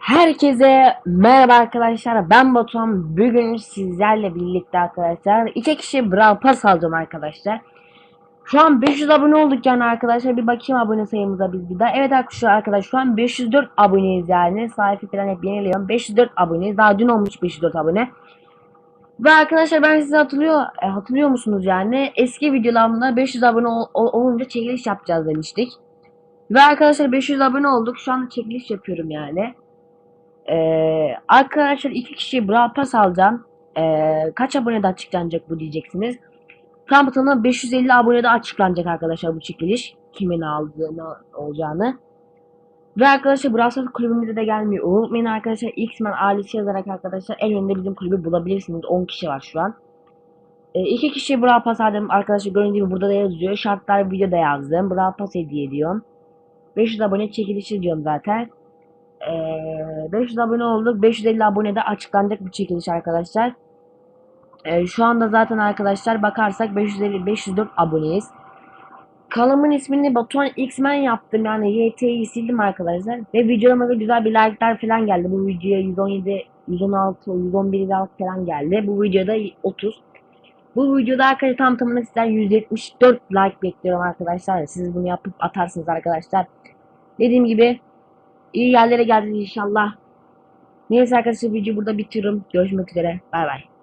Herkese merhaba arkadaşlar. Ben Batuhan. Bugün sizlerle birlikte arkadaşlar iki kişi Brawl Pass alacağım arkadaşlar. Şu an 500 abone olduk yani arkadaşlar. Bir bakayım abone sayımıza biz bir daha. Evet arkadaşlar şu an 504 aboneyiz yani. Sayfa falan hep yeniliyorum. 504 aboneyiz. Daha dün olmuş 504 abone. Ve arkadaşlar ben size hatırlıyor e, hatırlıyor musunuz yani? Eski videolarımda 500 abone ol- ol- olunca çekiliş yapacağız demiştik. Ve arkadaşlar 500 abone olduk. Şu anda çekiliş yapıyorum yani ee, arkadaşlar iki kişi Brawl Pass alacağım. Ee, kaç abonede açıklanacak bu diyeceksiniz. Tamına 550 abonede açıklanacak arkadaşlar bu çekiliş. Kimin aldığını olacağını. Ve arkadaşlar Brawl Stars kulübümüze de gelmiyor. Unutmayın arkadaşlar X-Men ailesi yazarak arkadaşlar en önünde bizim kulübü bulabilirsiniz. 10 kişi var şu an. Ee, iki kişi Brawl Pass aldım arkadaşlar gördüğünüz gibi burada da yazıyor. Şartlar videoda yazdım. Brawl Pass hediye ediyorum. 500 abone çekilişi diyorum zaten. Ee, 500 abone olduk. 550 abonede açıklanacak bir çekiliş arkadaşlar. Ee, şu anda zaten arkadaşlar bakarsak 550 504 aboneyiz. Kanalımın ismini Batuhan X-Men yaptım. Yani YT'yi sildim arkadaşlar. Ve videoma da güzel bir like'lar falan geldi. Bu videoya 117, 116, 111 like falan geldi. Bu videoda 30. Bu videoda arkadaşlar tam tamına sizden 174 like bekliyorum arkadaşlar. Siz bunu yapıp atarsınız arkadaşlar. Dediğim gibi İyi yerlere geldiniz inşallah. Neyse arkadaşlar videoyu burada bitiriyorum. Görüşmek üzere. Bay bay.